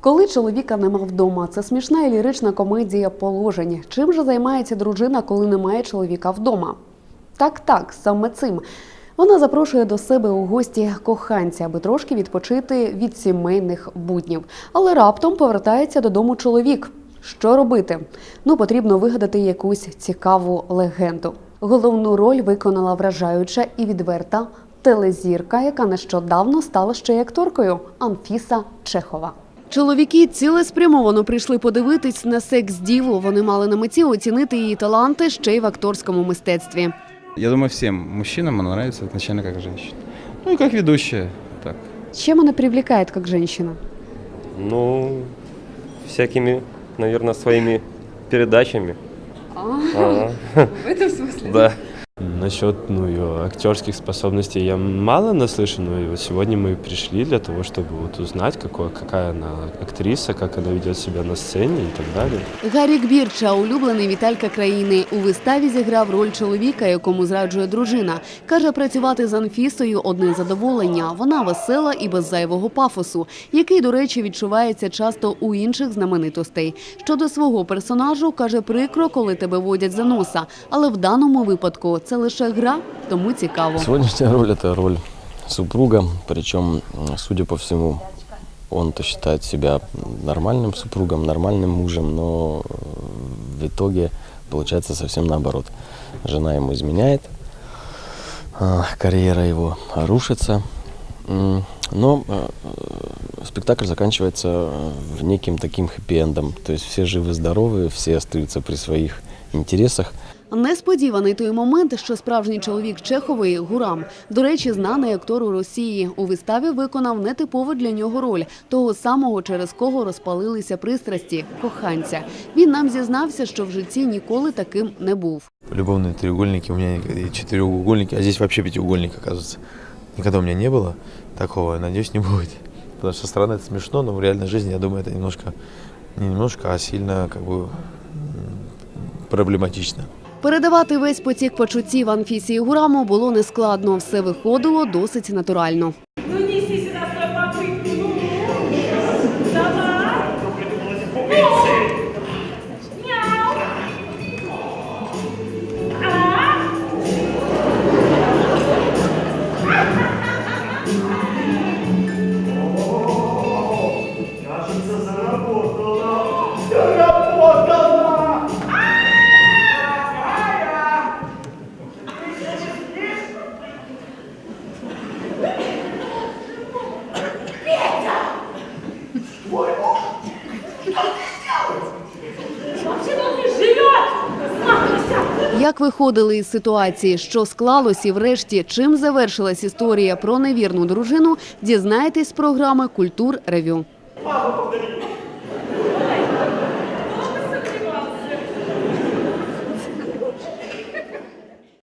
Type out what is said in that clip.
Коли чоловіка нема вдома, це смішна і лірична комедія положень. Чим же займається дружина, коли немає чоловіка вдома? Так, так, саме цим. Вона запрошує до себе у гості коханця, аби трошки відпочити від сімейних буднів. Але раптом повертається додому чоловік. Що робити? Ну, потрібно вигадати якусь цікаву легенду. Головну роль виконала вражаюча і відверта телезірка, яка нещодавно стала ще й акторкою Анфіса Чехова. Чоловіки цілеспрямовано прийшли подивитись на секс-діву. Вони мали на меті оцінити її таланти ще й в акторському мистецтві. Я думаю, всем мужчинам она нравится изначально как женщина. Ну и как ведущая. Так. Чем она привлекает как женщина? Ну, всякими, наверное, своими передачами. Ага. В этом смысле? Да. Насчет ну, ее актерских способностей я мало наслышан, но и вот сегодня мы пришли для того, чтобы вот узнать, какой, какая она актриса, как она ведет себя на сцене и так далее. Гарік Бірча, улюблений Віталька країни, у виставі зіграв роль чоловіка, якому зраджує дружина. Каже, працювати з Анфісою одне задоволення. Вона весела і без зайвого пафосу, який, до речі, відчувається часто у інших знаменитостей. Щодо свого персонажу, каже, прикро, коли тебе водять за носа, але в даному випадку це лише гра, тому цікаво. Сегодняшняя роль – это роль супруга, причем, судя по всему, он-то считает себя нормальным супругом, нормальным мужем, но э, в итоге получается совсем наоборот. Жена ему изменяет, а, карьера его рушится, но э, э, спектакль заканчивается неким таким хэппи-эндом, то есть все живы-здоровы, все остаются при своих интересах, Несподіваний той момент, що справжній чоловік Чехової Гурам, до речі, знаний актор у Росії, у виставі виконав нетипову для нього роль того самого, через кого розпалилися пристрасті коханця. Він нам зізнався, що в житті ніколи таким не був. любовные треугольники, у меня никогда- и четырехугольники, а здесь вообще пятиугольник, оказывается. Никогда у меня не было такого, и надеюсь, не будет. Потому что со стороны это смешно, но в реальной жизни, я думаю, это немножко, не немножко, а сильно как бы м, проблематично. Передавати весь потік почуттів Анфісі і Гураму було нескладно. Все виходило досить натурально. Ну Як виходили із ситуації, що склалось? І врешті, чим завершилась історія про невірну дружину, дізнаєтесь з програми Культур Ревю.